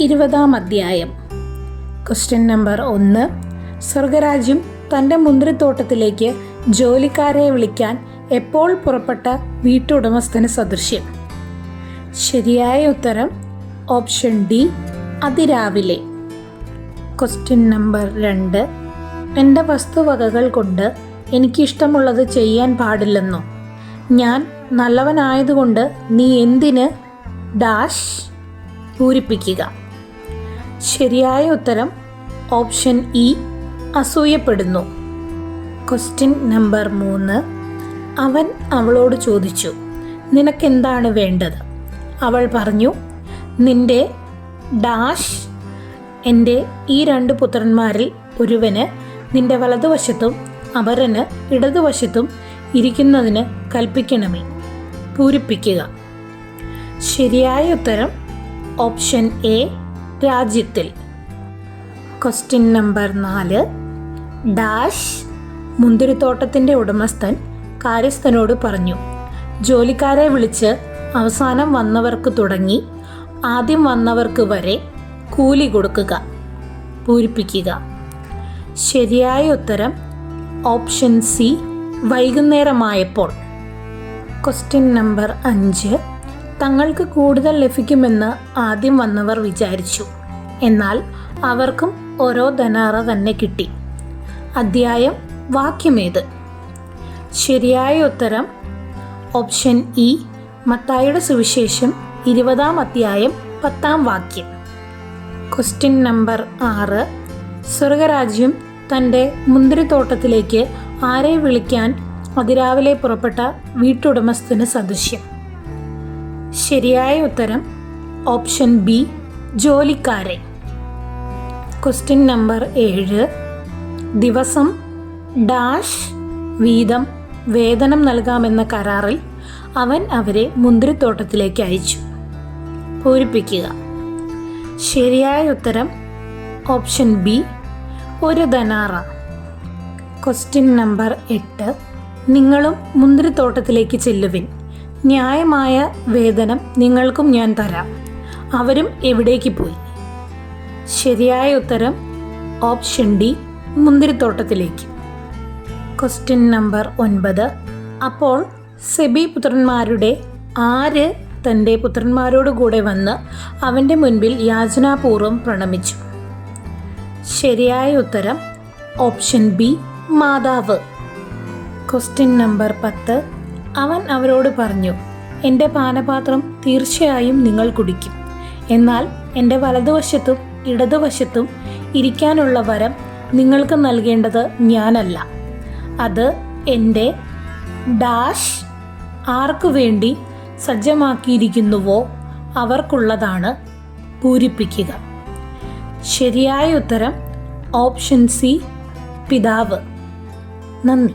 ഇരുപതാം അധ്യായം. Question number ഒന്ന്. സ്വർഗരാജ്യം തന്റെ മുന്തിരിത്തോട്ടത്തിലേക്ക് ജോലിക്കാരെ വിളിക്കാൻ എപ്പോൾ പുറപ്പെട്ട വീട്ടുടമസ്ഥന് സദൃശ്യം? ശരിയായ ഉത്തരം ഓപ്ഷൻ ഡി അതിരാവിലെ. ക്വസ്റ്റ്യൻ നമ്പർ രണ്ട്. എന്റെ വസ്തുവകകൾ കൊണ്ട് എനിക്കിഷ്ടമുള്ളത് ചെയ്യാൻ പാടില്ലെന്നോ? ഞാൻ നല്ലവനായതുകൊണ്ട് നീ എന്തിന് ഡാഷ് പൂരിപ്പിക്കുക? ശരിയായ ഉത്തരം ഓപ്ഷൻ ഇ അസൂയപ്പെടുന്നു. ക്വസ്റ്റ്യൻ നമ്പർ മൂന്ന്. അവൻ അവളോട് ചോദിച്ചു നിനക്കെന്താണ് വേണ്ടത്? അവൾ പറഞ്ഞു നിന്റെ ഡാഷ് എന്റെ ഈ രണ്ട് പുത്രന്മാരിൽ ഒരുവന് നിന്റെ വലതുവശത്തും അവരന് ഇടതുവശത്തും ഇരിക്കുന്നതിന് കൽപ്പിക്കണമേ. പൂരിപ്പിക്കുക. ശരിയായ ഉത്തരം ഓപ്ഷൻ എ രാജ്യത്തിൽ. ക്വസ്റ്റ്യൻ നമ്പർ നാല്. ഡാഷ് മുന്തിരിത്തോട്ടത്തിന്റെ ഉടമസ്ഥൻ കാര്യസ്ഥനോട് പറഞ്ഞു. ജോലിക്കാരെ വിളിച്ച് അവസാനം വന്നവർക്ക് തുടങ്ങി. ആദ്യം വന്നവർക്ക് വരെ കൂലി കൊടുക്കുക പൂരിപ്പിക്കുക. ശരിയായ ഉത്തരം ഓപ്ഷൻ സി വൈകുന്നേരമായപ്പോൾ. ക്വസ്റ്റ്യൻ നമ്പർ അഞ്ച്. തങ്ങൾക്ക് കൂടുതൽ ലഭിക്കുമെന്ന് ആദ്യം വന്നവർ വിചാരിച്ചു. എന്നാൽ അവർക്കും ഓരോ ധനാറ തന്നെ കിട്ടി. അധ്യായം വാക്യമേത്? ശരിയായ ഉത്തരം ഓപ്ഷൻ ഇ മത്തായുടെ സുവിശേഷം ഇരുപതാം അധ്യായം പത്താം വാക്യം. ക്വസ്റ്റ്യൻ നമ്പർ ആറ് സ്വർഗരാജ്യം തന്റെ മുന്തിരിത്തോട്ടത്തിലേക്ക് ആരെ വിളിക്കാൻ അതിരാവിലെ പുറപ്പെട്ട വീട്ടുടമസ്ഥന് സദൃശ്യം? ശരിയായ ഉത്തരം ഓപ്ഷൻ ബി ജോലിക്കാരൻ ക്വസ്റ്റ്യൻ നമ്പർ ഏഴ്. ദിവസം ഡാഷ് വീതം വേതനം നൽകാമെന്ന കരാറിൽ അവൻ അവരെ മുന്തിരിത്തോട്ടത്തിലേക്ക് അയച്ചു. പൂരിപ്പിക്കുക. ശരിയായ ഉത്തരം ഓപ്ഷൻ ബി ഒരു ധനാറ. ക്വസ്റ്റ്യൻ നമ്പർ എട്ട്. നിങ്ങളും മുന്തിരിത്തോട്ടത്തിലേക്ക് ചെല്ലുവിൻ. ന്യായമായ വേതനം നിങ്ങൾക്കും ഞാൻ തരാം. അവരും എവിടേക്ക് പോയി? ശരിയായ ഉത്തരം ഓപ്ഷൻ ഡി മുന്തിരിത്തോട്ടത്തിലേക്ക്. ക്വസ്റ്റ്യൻ നമ്പർ ഒൻപത്. അപ്പോൾ സെബി പുത്രന്മാരുടെ ആര് തന്റെ പുത്രന്മാരോട് കൂടെ വന്ന് അവന്റെ മുൻപിൽ യാചനാപൂർവം പ്രണമിച്ചു? ശരിയായ ഉത്തരം ഓപ്ഷൻ ബി മാതാവ്. ക്വസ്റ്റ്യൻ നമ്പർ പത്ത്. അവൻ അവരോട് പറഞ്ഞു എന്റെ പാനപാത്രം തീർച്ചയായും നിങ്ങൾ കുടിക്കും. എന്നാൽ എന്റെ വലതുവശത്തും ഇടതുവശത്തും ഇരിക്കാനുള്ള വരം നിങ്ങൾക്ക് നൽകേണ്ടത് ഞാനല്ല. അത് എന്റെ ഡാഷ് ആർക്കു വേണ്ടി സജ്ജമാക്കിയിരിക്കുന്നുവോ അവർക്കുള്ളതാണ് പൂരിപ്പിക്കുക. ശരിയായ ഉത്തരം ഓപ്ഷൻ സി പിതാവ്. നന്ദി.